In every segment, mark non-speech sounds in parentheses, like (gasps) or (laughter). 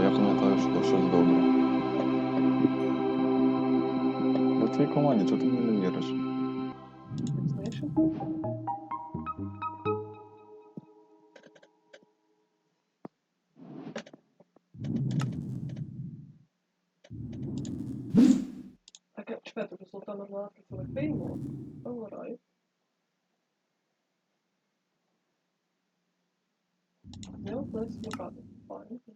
але я пам'ятаю, що це щось добре. Я в твоїй команді, чого ти мені не віриш? Знаєш? Так, я- чекайте, вже золота мармеладка це легкиймо. Alright. Не одна смакати. Fine, interesting.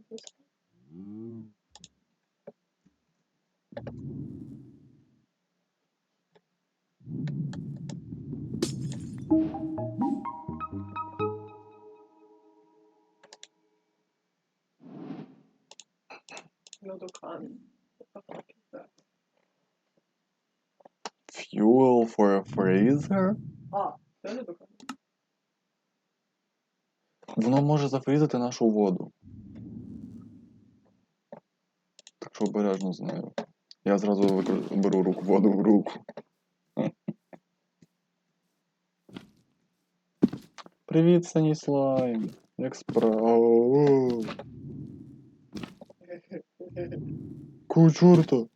Freezer? А, це льодокамінь. Воно може зафрізати нашу воду. Так що обережно з нею. Я зразу беру руку, воду в руку. (laughs) Привіт, синій слайм. Як справа? Кого чорта?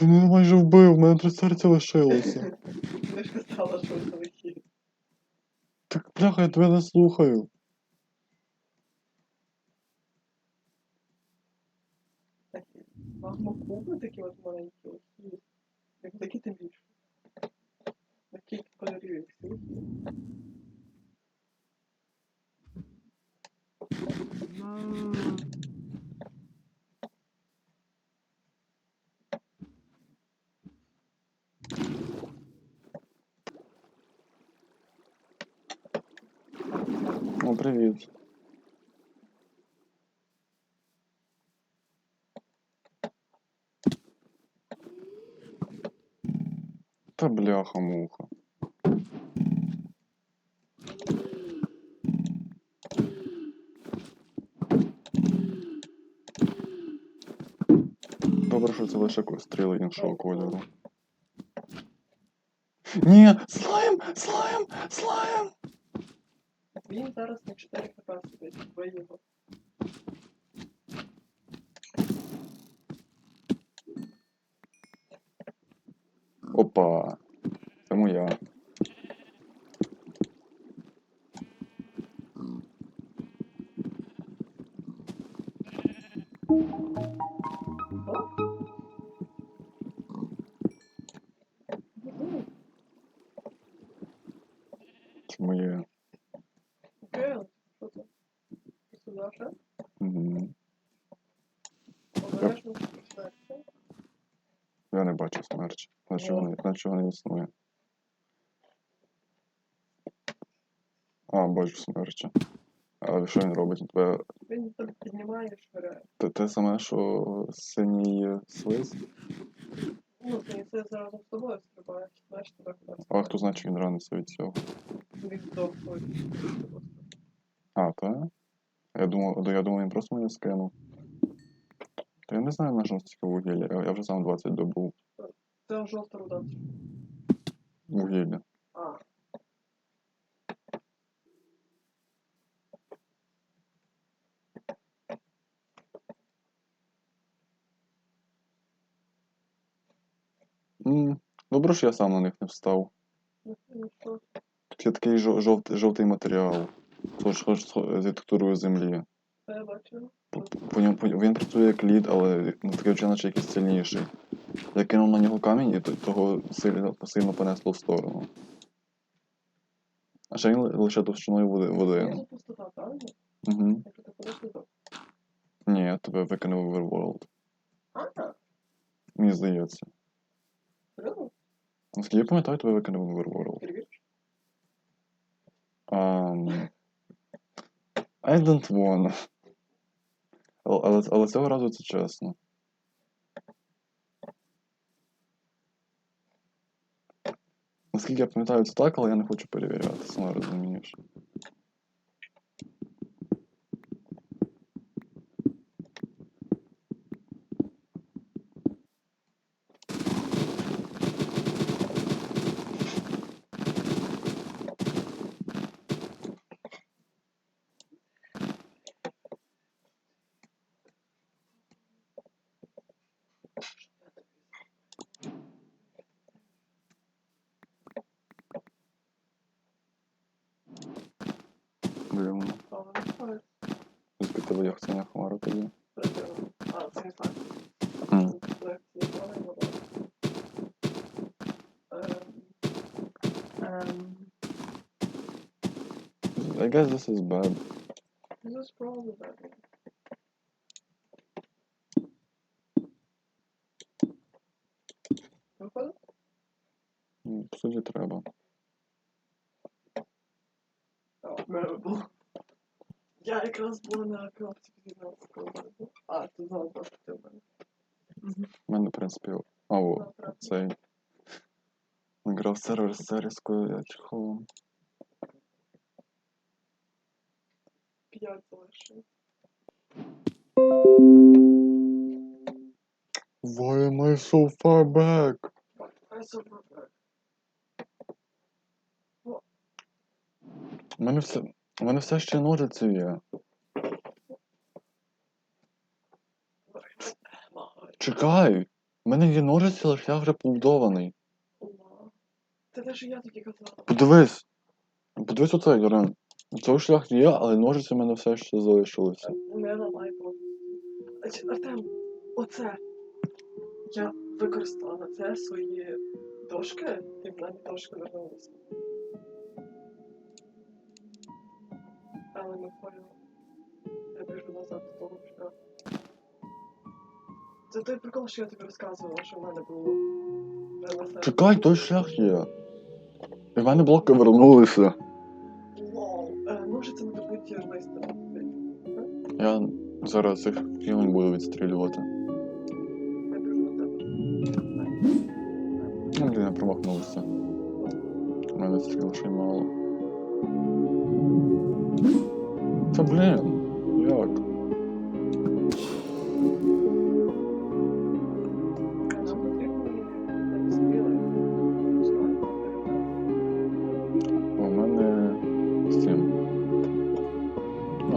Ти мене майже вбив, в мене три серця лишилося. Ти. Так, бляха, я тебе не слухаю. Такі магмокуби такі от маленькі лихі. Як такі тим більше. Такі кольорів, як всі лихі. О, привіт. Та бляха-муха. Добре, що це лише ко- стріли іншого кольору. Ні, слайм! Слайм! Слайм! Він зараз на 4 хп сидить, ви його. Опа. Це моя. О! Мгм. Це моє. Окей, що це? Сюди ще? Угу. Обережно починається. Я не бачу смерчі. Вони, значить існує. А, бачу смерчі. А що він робить? Тебе Він там піднімає, швиряє. те, те саме, що синій слиз? Ну, це це зараз з тобою стрибає, знаєш, тебе кудись. А хто значить він раниться від цього? Він довго. А, та? Я думав, я думав, він просто мене скинув. Та я не знаю, на що стільки вугілля. Я, я вже сам 20 добув Це жовта руда. вугілля. А. М, Добре, що я сам на них не встав. ну, ну. Тут є такий жов- жовтий, жовтий матеріал. Схож, схож з текстурою землі. Це я бачила. По, по ньому, по, він працює як лід, але ну, таке вчення, наче якийсь сильніший. Я кинув на нього камінь і того сильно, сильно понесло в сторону. А ще він лише товщиною води. води. Угу. Кудись не тебе викинув в Overworld. А. Мені здається. Серйозно? Наскільки я пам'ятаю, тебе викинув в Overworld. Перевіриш? Um, I don't wanna. Але, але, але цього разу це чесно. Наскільки я пам'ятаю, це так, але я не хочу перевіряти, сама розумієш. розказував, як це не хмара тоді. Приділо. А, це не так. М. Лекції правильно було. Ем, ем, I guess this is bad. This is probably better. Виходить? Ну, По суті, треба. Мене було. Я якраз була на кнопці підігнати сковородку. А, ти знала просто ти в мене. У мене, в принципі, а, о, Завтра. цей. Грав сервер з серійською я чехолом. П'ять залишилось. Why am I so far back? У мене все. У мене все ще ножиці є. Чекай! У мене є ножиці, але шлях вже побудований. Це те, що я тобі казала. Подивись! Подивись оце, Ярен. Цей шлях є, але ножиці в мене все ще залишилися. Не ламай бо. Артем, оце. Я використала це свої дошки, і в мене дошки вернулися. Але не поняла. Я біжу назад до того шляху. Це той прикол, що я тобі розказувала, що в мене було. Чекай, той шлях є. І в мене блоки вернулися. Лол. Е, Ножицями добуті листя. Я зараз їх фільм буду відстрілювати. Я біжу до тебе. Ну, блін, я промахнувся. У мене стріл ще й мало. Та блін, як?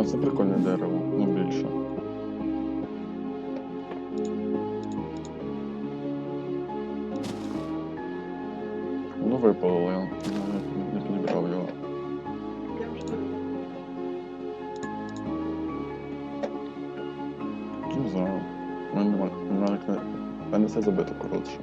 А, це прикольне дерево, ну більше. Ну випало, я не, підібрав його. Не знаю. У мене все забито коротше.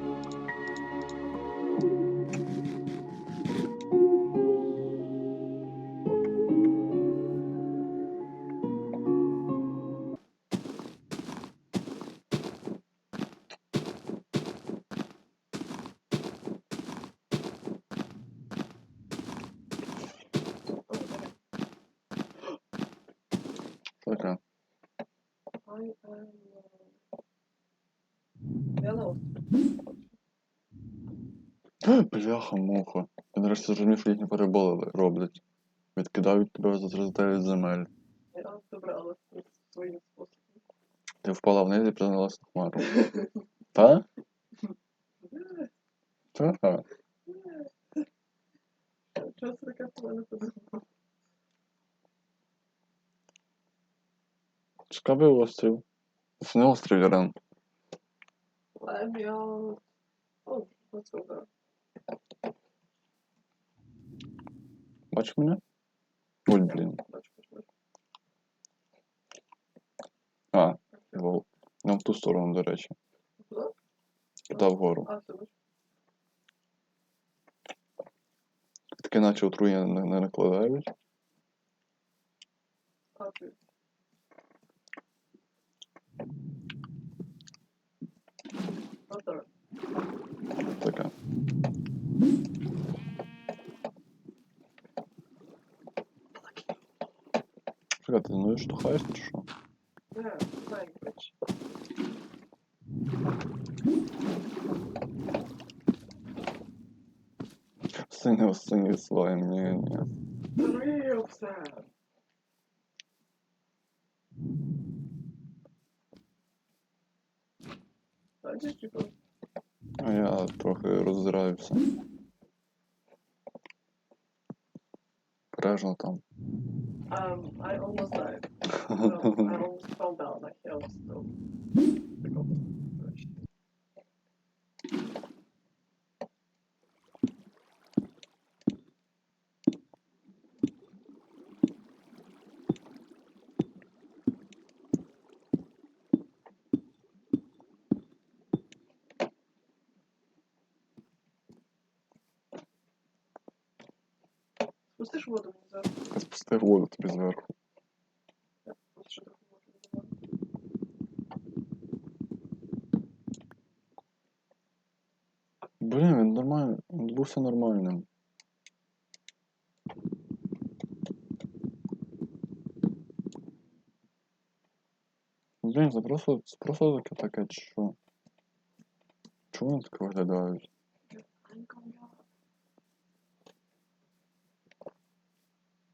(gasps) Бляха, муха. Я нарешті зрозумів, що їхні переболи роблять. Відкидають тебе за 39 земель. Я добралась своїм способом. Ти впала вниз і призналась на хмару. (laughs) Та? (laughs) Та. Таке в мене подумала? Цікавий острів. Це не острів, Ярен. Let me out. Бачиш мене? Ой, блін. А, вол. Нам в ту сторону, до речі. Та вгору. Таке наче отруєння не, не накладають. А, ти. Not there. Таке. Чекай, ти мною штовхаєш чи що? Не, language. Синій синій слайм, ні, ні. Three of them. Бачиш, типу, А я трохи роздираюся. Бережно там. Um, I almost died. (laughs) No, I almost fell down that hill, so. Пустиш воду мені зараз? Спусти воду тобі зверху. Я просто ще трохи воду додам. Блін, він нормально. Він був все нормальним. Блін, це просто, це просто таке таке, що? Чому вони так виглядають? Анька моя.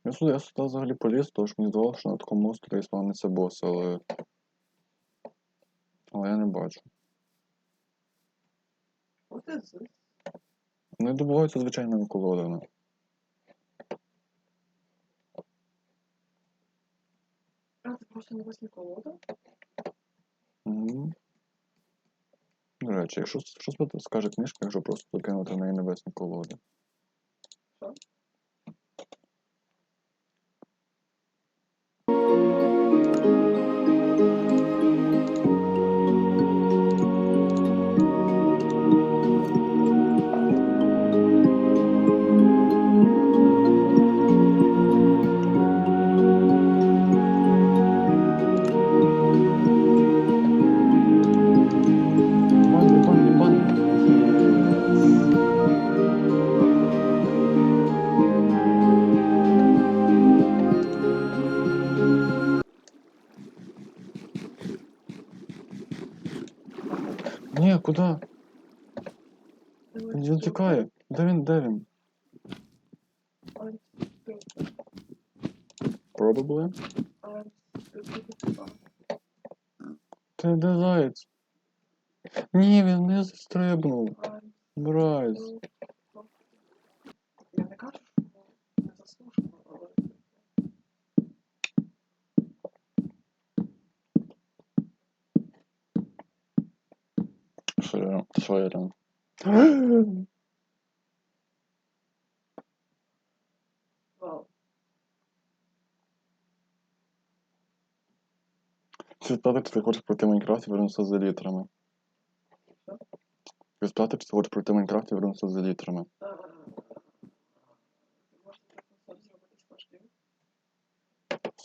Я сюди, я сюди взагалі поліз, тому що мені здавалося, що на такому острові спавниться бос, але. Але я не бачу. This? Вони добуваються звичайними колодами. А, це просто небесна колода? Угу. До речі, якщо що спа- скаже книжка, якщо просто закинути в неї небесні колоди. Що? Ні, куди? Він тікає. Де він, де він? Probably. Ти де заєць? Ні, він не застрибнув. Брайс. Що, що я там? вау. Чи спитати, чи ти хочеш пройти Майнкрафт і вернутися за літрами? Що? Чи спитати, чи ти хочеш пройти Майнкрафт і вернутися за літрами?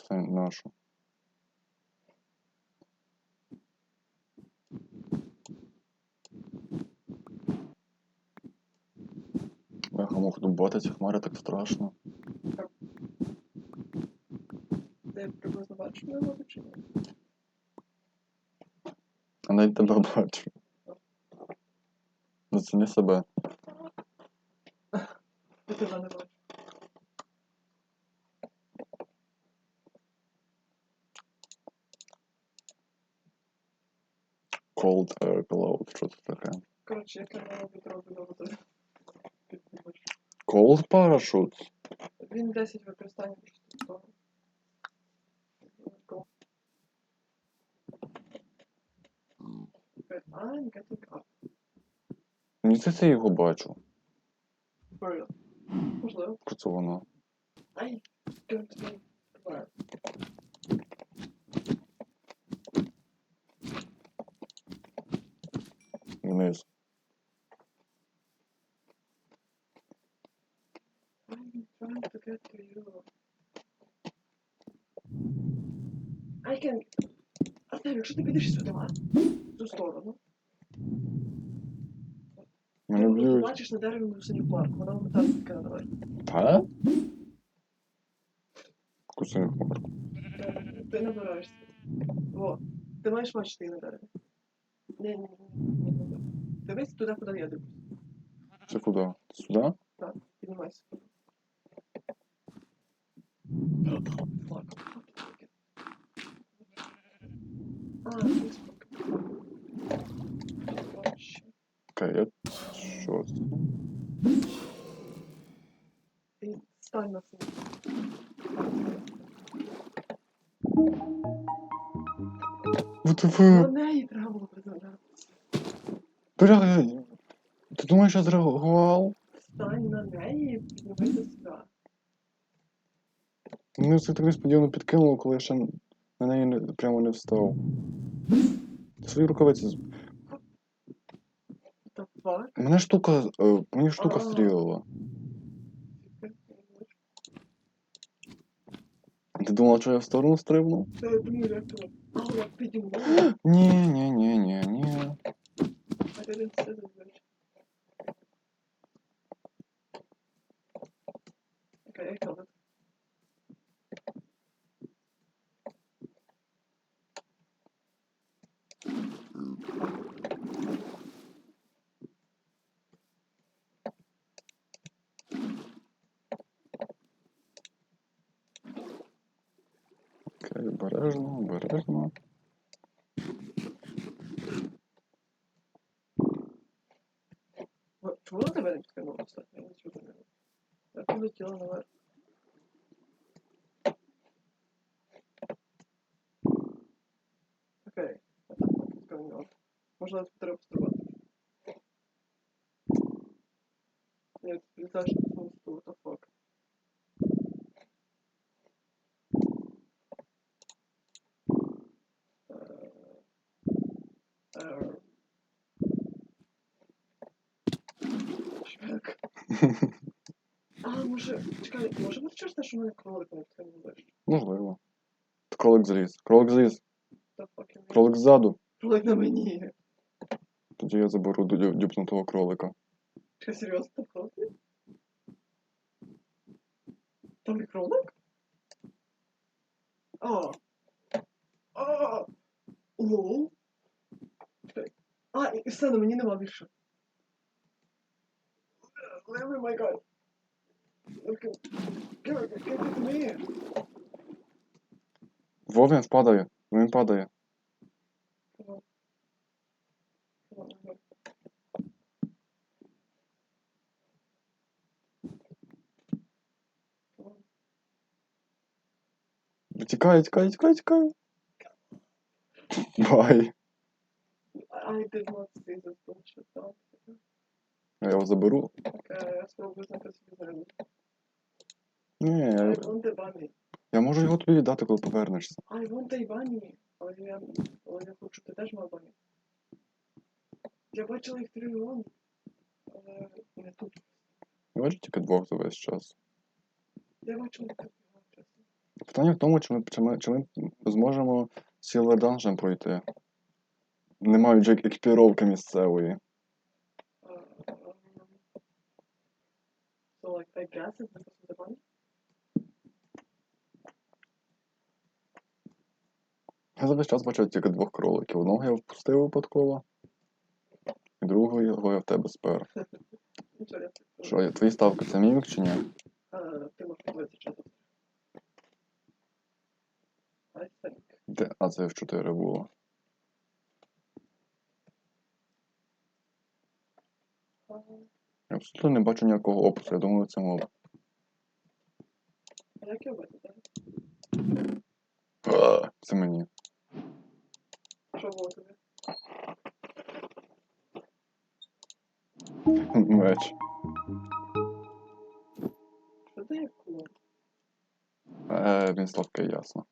А, Можна нашу. Бляха, мух, дубати ці хмари так страшно. Ти приблизно мою воду чи ні? А навіть тебе бачу. Зацени себе. Я тебе не бачу. Cold air cloud, що це таке? Коротше, я маю відро біля води. Cold parachute? Він 10 використання просто? Мені здається, я його бачу. Можливо. Це воно? Ай, don't me. Вниз. I'm trying to get to you. I can... Артем, якщо ти підеш сюди? В цю сторону. Ти бачиш на дереві синю парку, вона летає таке надавай. Та? Кусини хмарку. Ти набираєшся. Во. Ти маєш бачити її на дереві. Ні, ні, ні. Дивись туди, куди я дивлюсь. Це куди? Сюди? Піднімайся. Фак. А, ти спок. Вообще. Окей, я... Що це? На. Вот ви... неї треба було приземлятися. Бля, я... Ти думаєш, я зреагував? Стань на неї і піднімайся сюди. Мене це так несподівано підкинуло, коли я ще на неї не, прямо не встав. Свої рукавиці. з-. Мене штука. Э, Мені штука стрілила. Ти думала, що я в сторону стрибнув? Ні, ні, ні, ні, ні. Okay, I Окей, обережно, обережно. Чому на тебе не підкинуло остатньо? Я. Я полетіла наверх. Окей. Going on? Може, навіть треба пострибати. Ні, літаєш на своєму стулу, what the fuck. Е, е, Швек. А, може, чекай, може що мене кролик не? Можливо. Кролик зліз. Кролик зліз. Та Кролик ззаду. кролик на мені. Тоді я заберу дю- дюпнутого кролика. Чекай, серйозно, там кролик? Там і кролик? А. А. Лол. А, і і все, на мені нема більше. Леви, май гад. Во він. Він падає. On. Come on. Тікай, тікай, тікай, тікай. Бай. Dog. Я його заберу. Okay, я спробую знайти собі землю. Ні, я, можу його тобі віддати, коли повернешся. I want the bunny. Але я, але я хочу, ти теж мав bunny. Я бачила їх трильйон. Але не тут. Я бачу тільки двох за весь час. Я бачила їх трильйон, чесно. Питання в тому, чи ми, чи ми, чи ми зможемо Silver Dungeon пройти. Не маючи екіпіровки місцевої. So like, I guess it's because of the bunny? Я за весь час бачив тільки двох кроликів. Одного я впустив випадково, і другого я в тебе спер. Що, я- твої ставки це мімік чи ні? Ти можеш think. Де? А це в 4 було. Я абсолютно не бачу ніякого опису, я думаю, це моб. як його бачити? А, Це мені. Що тобі? Меч. Що ти як клон? Е, він слабкий, ясно.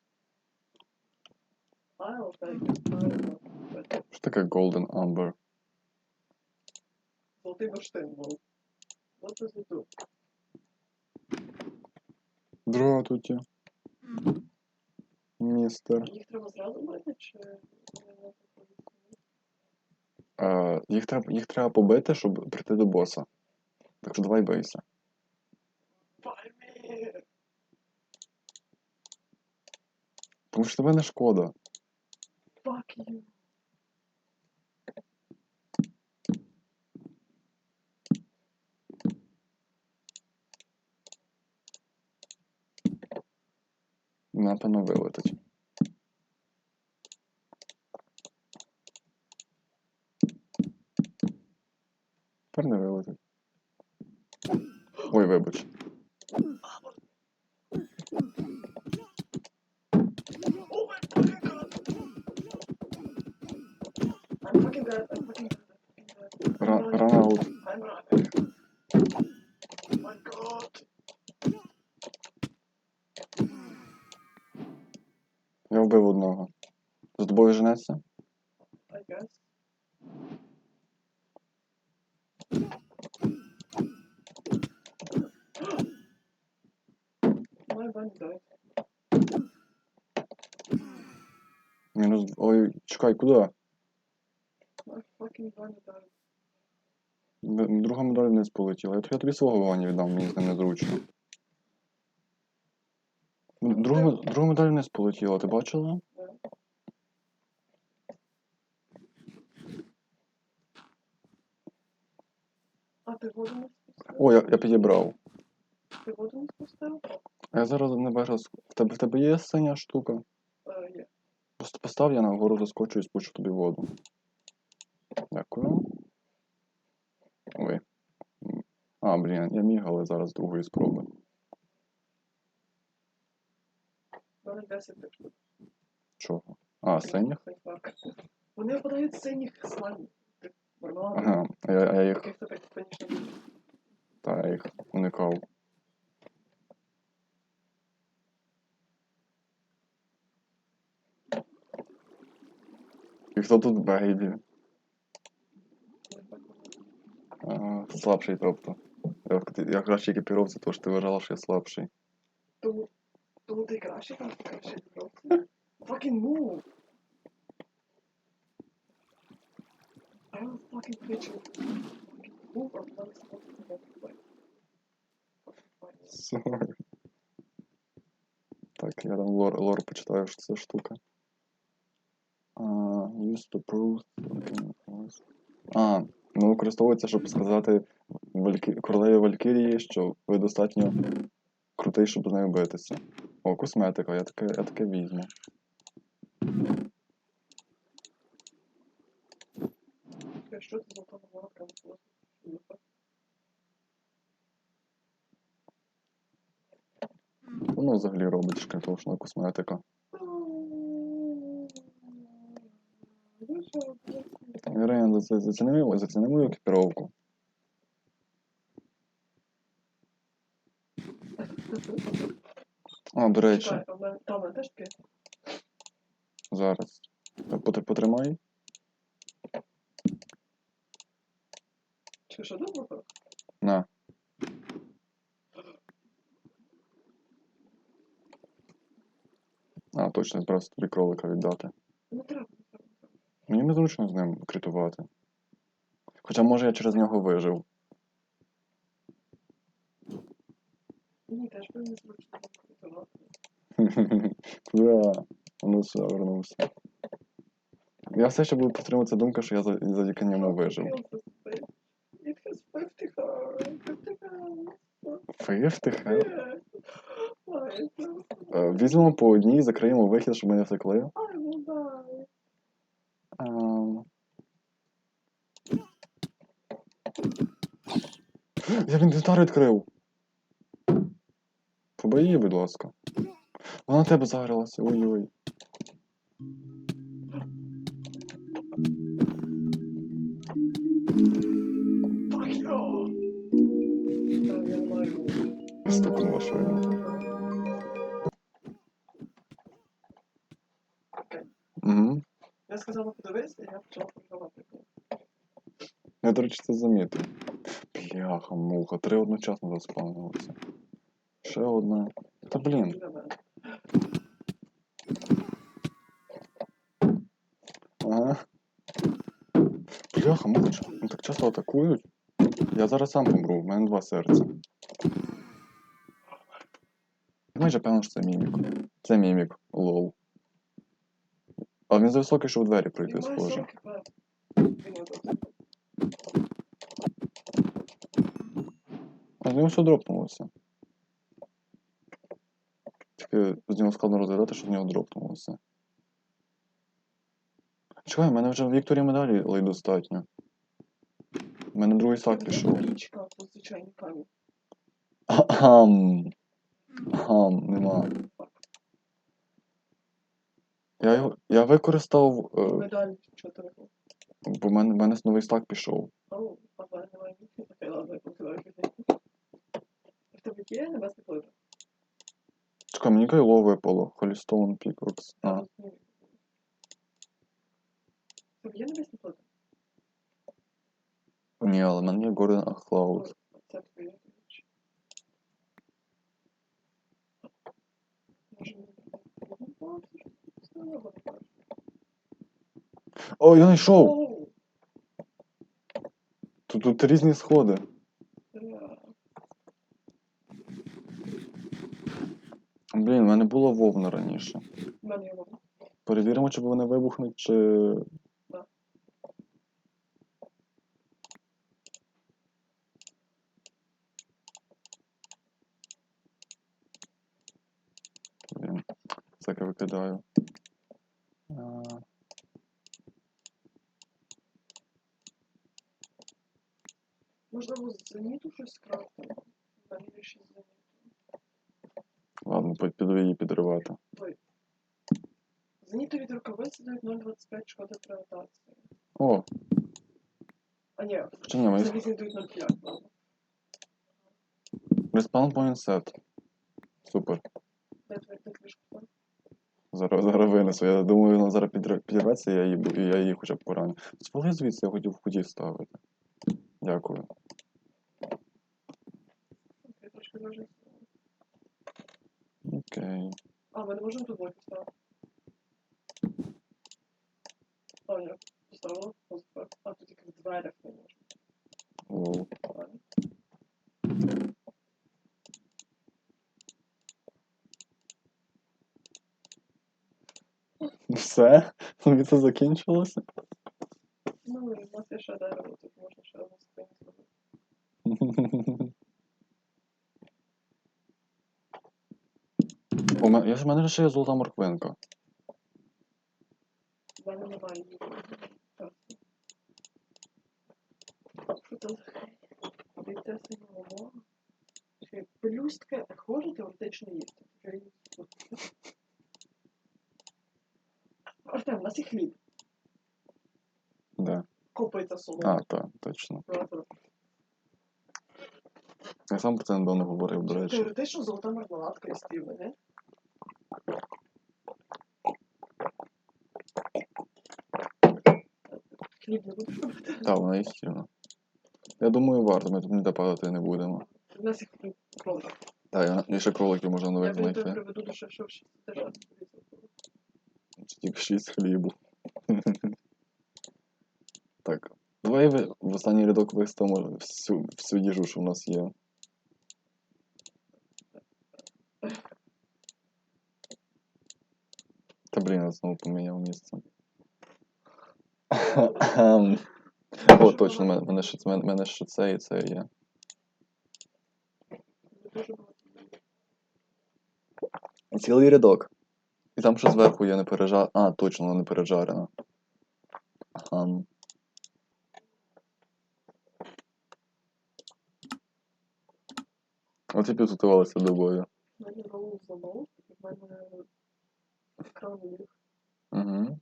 Take it. Що таке Golden Amber? Золотий бурштин був. What does it do? Здравствуйте. Містер. Їх треба зразу бити, чи... Е, їх, треба, їх треба побити, щоб прийти до боса. Так що давай бийся. Тому що тебе не шкода. Fuck you! Напевно вилетить. Мінус. Ой, чекай, куди? Друга медаль вниз полетіла. Я, тобі свого вогонь віддам, мені з ним незручно. Друга, друга медаль вниз полетіла, ти бачила? А ти воду не спустив? О, я, я підібрав. Ти воду не спустив? А я зараз не бачу. В тебе, в тебе є синя штука? Е, є. Просто постав, я нагору заскочу і спущу тобі воду. Дякую. Ой. А, блін, я міг, але зараз другої спроби. У 10. Чого? А, синіх? Вони випадають з синіх слаймів. Ага, а я, я їх, та, я їх уникав. І хто тут бейбі? А, слабший, тобто. Я, я краще екіпіровці, тому що ти вважала, що я слабший. Тому, тому ти краще там ти краще просто. Fucking move! I will fucking hit you. Fucking move or not supposed to get away. Sorry. Так, я там лор, лор почитаю, що це штука. А, use to prove. А, ну використовується, щоб сказати Валькі... королеві Валькірії, що ви достатньо крутий, щоб з нею битися. О, косметика, я таке, я таке візьму. Що це за? Воно взагалі робить вона косметика. Ірина, заці- заціни, заціни екіпіровку. А, до речі, зараз. Пот- Потримай. Чи що добре? На. А, точно, збирався тобі кролика віддати. Не треба. Мені незручно з ним критувати. Хоча, може, я через нього вижив. Мені теж би не зручно критувати. (laughs) Бля, ну все, вернувся. Я все ще буду підтримуватися думка, що я за- завдяки ньому вижив. It 50 hearts. 50 hearts. Фифти, хе. Yes. Why is this? Е, Візьмемо по одній, закриємо вихід, щоб ми не втекли. Я в інвентар відкрив. Побої, її, будь ласка. Вона на тебе загралася, ой-ой. Стукнула. Окей. Угу. Я сказала подивись, і я почала проживати. Я, до речі, це замітив. Бляха, муха, три одночасно заспавнилося. Ще одна. Та блін. Ага. Бляха, муха, вони так часто атакують. Я зараз сам помру, в мене два серця. Майже певно, що це мімік. Це мімік, лол. А він за високий, щоб у двері пройти, схоже. 40 хп. Він не досить. Нього все дропнулося. Тільки з нього складно розглядати, що з нього дропнулося. Чекай, в мене вже в Вікторі медалі лей достатньо. У мене другий сак пішов. Ахам. Ахам, нема. Я, його, я використав, е, Медаль 4. бо в мене, в мене новий стак пішов. Оу, ага, немає нічого. Окей, ладно, я покидаю пізніше. В тебе є небесний плит? Чекай, мені кайло випало. Холістоун Пікокс. А, В тебе є небесний плит? ні, але в мене є Гордон Ахлаус. Це твоє річ. Може, мені не бачиш? Що я говорю? О, я знайшов! Оу, Тут, тут різні сходи. бля. Блін, в мене було вовна раніше. В мене є воно. Перевіримо, чи вони вибухнуть, чи. Всяке викидаю. Можливо, з зеніту щось мене є ще з зеніту. Ладно, під- піду її підривати. Зенітові рукавиці дають 0,25 шкоди при ротації. О, А ні, чи ні, ми залізні дають 0,5. ладно. Respawn point set. Супер. Там? Зараз, зараз винесу. Я думаю, вона зараз підр- підірветься, і я її, бу- я її хоча б пораню. Звали звідси, я хотів в ході ставити. Дякую. Я трошки дуже. Окей. А, ми не можемо тут блоки ставити. А, ні, поставила. Ось так. А, тут тільки в дверях не можна. О, Ладно. Все? (laughs) І це закінчилося? Ну, і нас ще дерево, тут можна ще одну скриню зробити. У мене, я ж в мене ще є золота морквинка. В мене немає її. Обійти синього Чи пелюстки хворі теоретично їсти. Артем, у нас є хліб. Де? Копиться А, так, точно. Я сам про це недавно говорив, до речі. Теоретично золота мармеладка є стіли, не? Хліб не будеш робити? Так, вона їстівна. Я думаю, варто, ми тут ніде падати не будемо. У нас є хліб. Кролик. Так, і ще кроликів можна Я тобі знайти. приведу до ще, що ще держати. Це тільки 6 хлібу. Так. Давай в останній рядок виставимо всю, всю їжу, що в нас є. Та блін, я знову поміняв місце. О, (laughs) точно, мене, мене, ще, мене, мене ще це і це є. Цілий рядок. І там ще зверху є не пережарена. А, точно, вона не пережарена. Ага. От і до бою. У мене роу замов, і в мене ліг. Угу.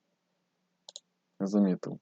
Замітив.